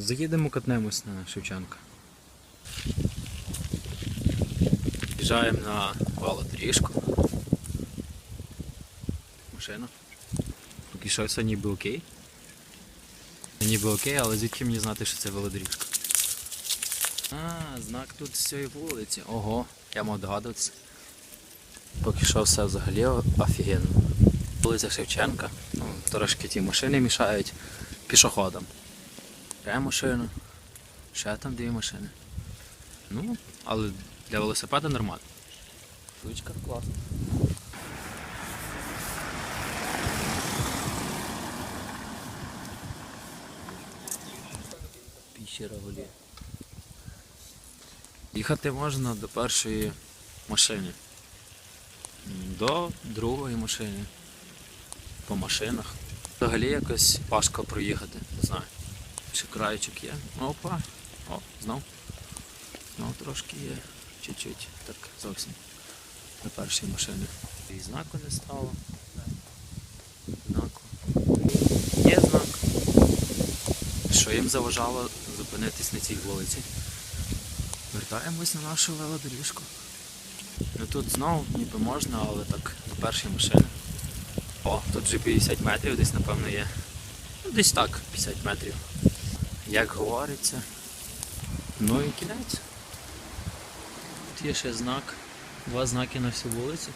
Заїдемо катнемось на Шевченка. Їжджаємо на велодоріжку. Машина. Поки що все ніби окей. Ніби окей, але звідки мені знати, що це велодоріжка? А, знак тут з цієї вулиці. Ого, я мав догадуватися. Поки що все взагалі офігенно. Вулиця Шевченка. Ну, трошки ті машини мішають пішоходам. Ще машина. Ще там дві машини. Ну, але для велосипеда нормально. Штучка класна. Піщера голі. Їхати можна до першої машини. До другої машини. По машинах. Взагалі якось важко проїхати, не знаю. Краєчок є. Опа. О, знов. Знов трошки є. Чуть-чуть. Так зовсім. До першої машини. І знаку не стало. Знаку. Є знак. Що їм заважало зупинитись на цій вулиці? Вертаємось на нашу велодоріжку. Ну тут знову ніби можна, але так до першої машини. О, тут вже 50 метрів десь напевно є. Ну, десь так, 50 метрів. Як говориться. Ну і кінець. Тут є ще знак. Два знаки на всю вулицю.